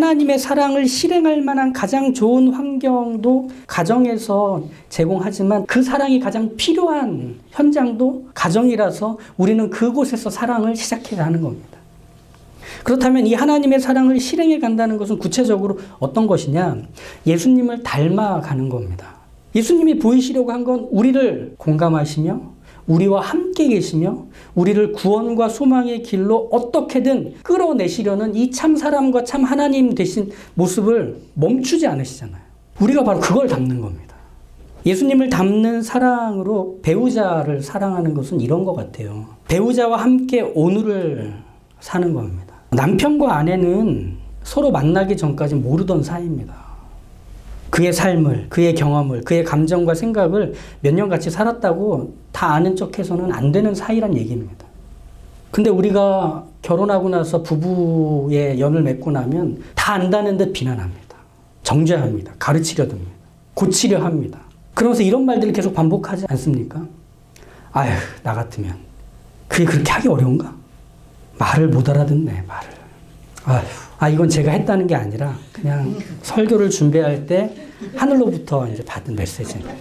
하나님의 사랑을 실행할 만한 가장 좋은 환경도 가정에서 제공하지만 그 사랑이 가장 필요한 현장도 가정이라서 우리는 그곳에서 사랑을 시작해야 하는 겁니다. 그렇다면 이 하나님의 사랑을 실행해 간다는 것은 구체적으로 어떤 것이냐? 예수님을 닮아가는 겁니다. 예수님이 보이시려고 한 건 우리를 공감하시며 우리와 함께 계시며 우리를 구원과 소망의 길로 어떻게든 끌어내시려는 이 참 사람과 참 하나님 되신 모습을 멈추지 않으시잖아요. 우리가 바로 그걸 담는 겁니다. 예수님을 담는 사랑으로 배우자를 사랑하는 것은 이런 것 같아요. 배우자와 함께 오늘을 사는 겁니다. 남편과 아내는 서로 만나기 전까지 모르던 사이입니다. 그의 삶을, 그의 경험을, 그의 감정과 생각을 몇 년 같이 살았다고 다 아는 척 해서는 안 되는 사이란 얘기입니다. 근데 우리가 결혼하고 나서 부부의 연을 맺고 나면 다 안다는 듯 비난합니다. 정죄합니다. 가르치려 듭니다. 고치려 합니다. 그러면서 이런 말들을 계속 반복하지 않습니까? 아휴, 나 같으면. 그게 그렇게 하기 어려운가? 말을 못 알아듣네, 말을. 아, 이건 제가 했다는 게 아니라 그냥 설교를 준비할 때 하늘로부터 이제 받은 메시지입니다.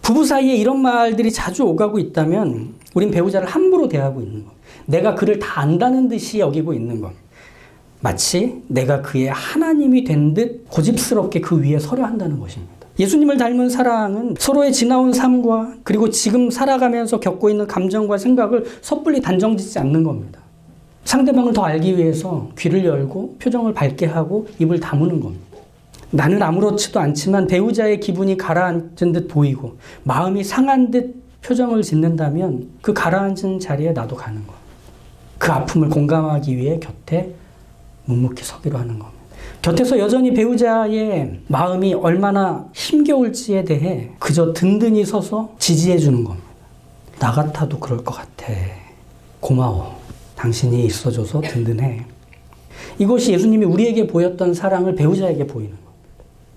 부부 사이에 이런 말들이 자주 오가고 있다면 우린 배우자를 함부로 대하고 있는 것. 내가 그를 다 안다는 듯이 여기고 있는 것. 마치 내가 그의 하나님이 된 듯 고집스럽게 그 위에 서려 한다는 것입니다. 예수님을 닮은 사랑은 서로의 지나온 삶과 그리고 지금 살아가면서 겪고 있는 감정과 생각을 섣불리 단정짓지 않는 겁니다. 상대방을 더 알기 위해서 귀를 열고 표정을 밝게 하고 입을 다무는 겁니다. 나는 아무렇지도 않지만 배우자의 기분이 가라앉은 듯 보이고 마음이 상한 듯 표정을 짓는다면 그 가라앉은 자리에 나도 가는 것. 그 아픔을 공감하기 위해 곁에 묵묵히 서기로 하는 겁니다. 곁에서 여전히 배우자의 마음이 얼마나 힘겨울지에 대해 그저 든든히 서서 지지해 주는 겁니다. 나 같아도 그럴 것 같아. 고마워. 당신이 있어줘서 든든해. 이것이 예수님이 우리에게 보였던 사랑을 배우자에게 보이는 것.